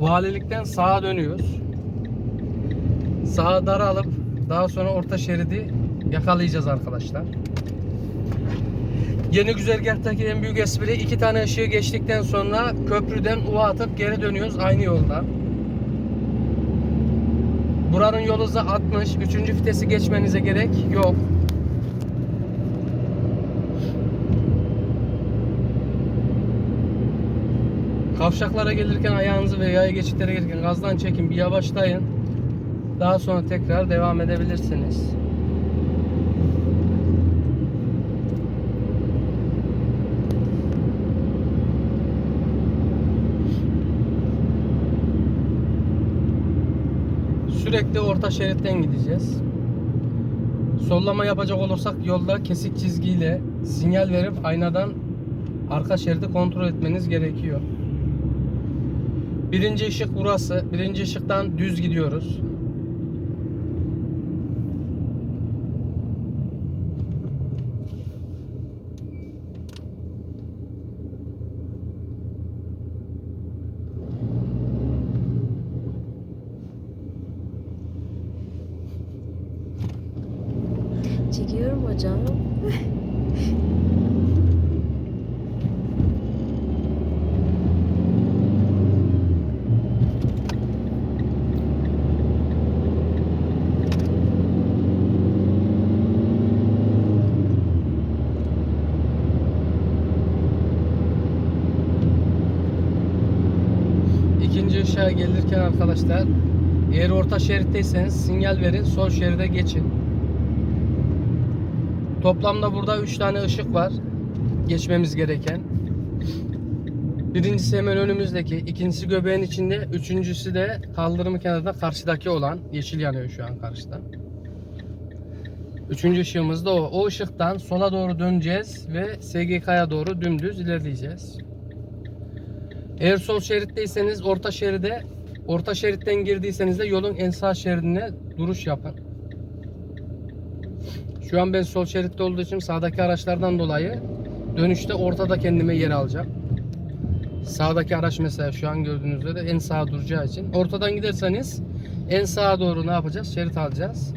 Valilikten sağa dönüyoruz. Sağa daralıp daha sonra orta şeridi yakalayacağız arkadaşlar. Yeni güzergahtaki en büyük espri iki tane ışığı geçtikten sonra köprüden U atıp geri dönüyoruz aynı yolda. Buranın yolu hızı 60. Üçüncü vitesi geçmenize gerek yok. Kavşaklara gelirken ayağınızı ve yaya geçitlere gelirken gazdan çekin bir yavaşlayın. Daha sonra tekrar devam edebilirsiniz. Sürekli orta şeritten gideceğiz. Sollama yapacak olursak yolda kesik çizgiyle sinyal verip aynadan arka şeridi kontrol etmeniz gerekiyor. Birinci ışık burası. Birinci ışıktan düz gidiyoruz. Çekiyorum hocam. İkinci ışığa gelirken arkadaşlar eğer orta şeritteyseniz sinyal verin sol şeride geçin. Toplamda burada 3 tane ışık var geçmemiz gereken. Birincisi hemen önümüzdeki, ikincisi göbeğin içinde, üçüncüsü de kaldırımın kenarında karşıdaki olan yeşil yanıyor şu an karşıda. Üçüncü ışığımız da o. O ışıktan sola doğru döneceğiz ve SGK'ya doğru dümdüz ilerleyeceğiz. Eğer sol şeritteyseniz orta şeride, orta şeritten girdiyseniz de yolun en sağ şeridine duruş yapın. Şu an ben sol şeritte olduğu için sağdaki araçlardan dolayı dönüşte ortada kendime yer alacağım. Sağdaki araç mesela şu an gördüğünüz üzere en sağa duracağı için. Ortadan giderseniz en sağa doğru ne yapacağız? Şerit alacağız.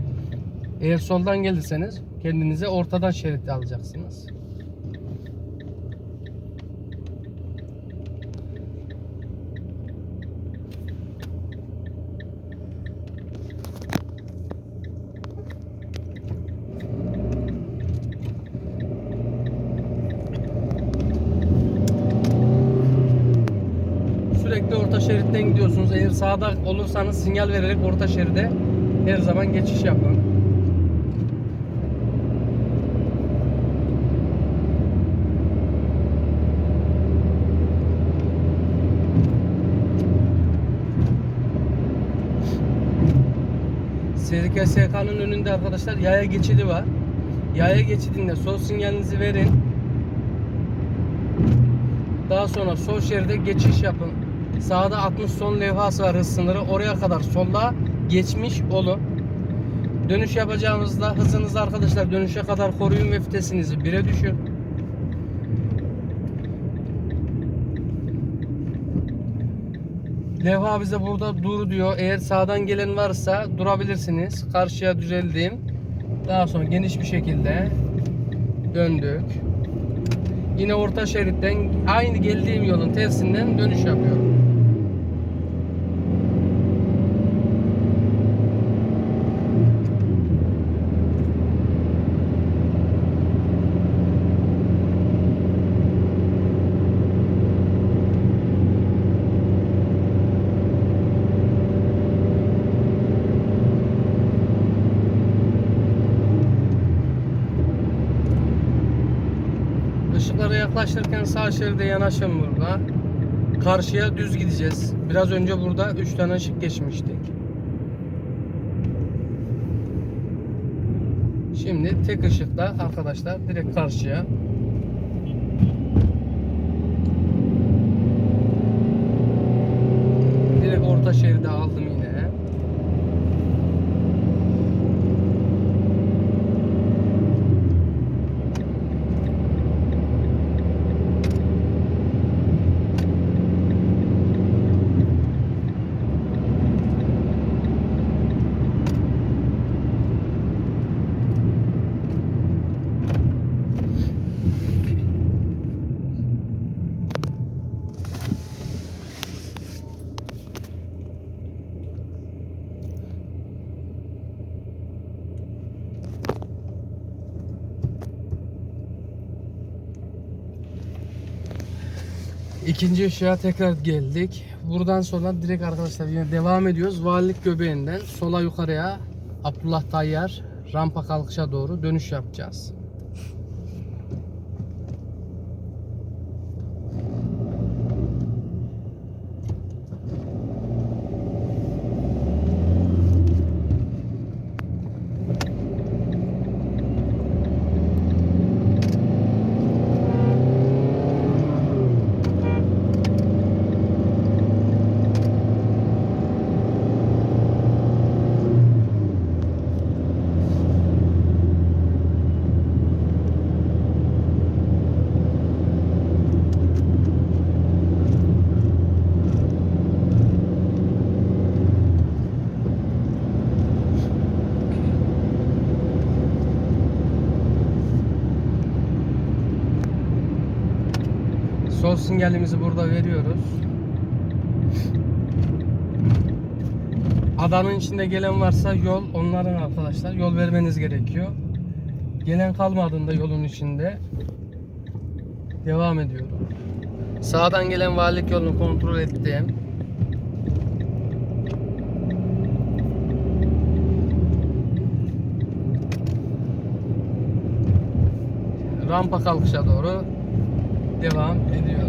Eğer soldan gelirseniz kendinize ortadan şerit alacaksınız. Sürekli orta şeritten gidiyorsunuz. Eğer sağda olursanız sinyal vererek orta şeride her zaman geçiş yapın. SKSK'nın önünde arkadaşlar yaya geçidi var. Yaya geçidinde sol sinyalinizi verin. Daha sonra sol şeride geçiş yapın. Sağda 60 son levhası var hız sınırı. Oraya kadar solda geçmiş olun. Dönüş yapacağımızda hızınızı arkadaşlar dönüşe kadar koruyun ve vitesinizi 1'e düşün. Levha bize burada dur diyor. Eğer sağdan gelen varsa durabilirsiniz. Karşıya düzeldim. Daha sonra geniş bir şekilde döndük. Yine orta şeritten aynı geldiğim yolun tersinden dönüş yapıyorum. Işıklara yaklaşırken sağ şeride yanaşın burada. Karşıya düz gideceğiz. Biraz önce burada 3 tane ışık geçmiştik. Şimdi tek ışıkla arkadaşlar direkt karşıya. Direkt orta şeride aldım yine. İkinci ışığa tekrar geldik. Buradan sonra direkt arkadaşlar yine devam ediyoruz. Valilik göbeğinden sola yukarıya Abdullah Tayyar rampa kalkışa doğru dönüş yapacağız. Sol sinyalimizi burada veriyoruz. Adanın içinde gelen varsa yol onların arkadaşlar. Yol vermeniz gerekiyor. Gelen kalmadığında yolun içinde devam ediyorum. Sağdan gelen valilik yolunu kontrol ettim. Rampa kalkışa doğru devam ediyorum.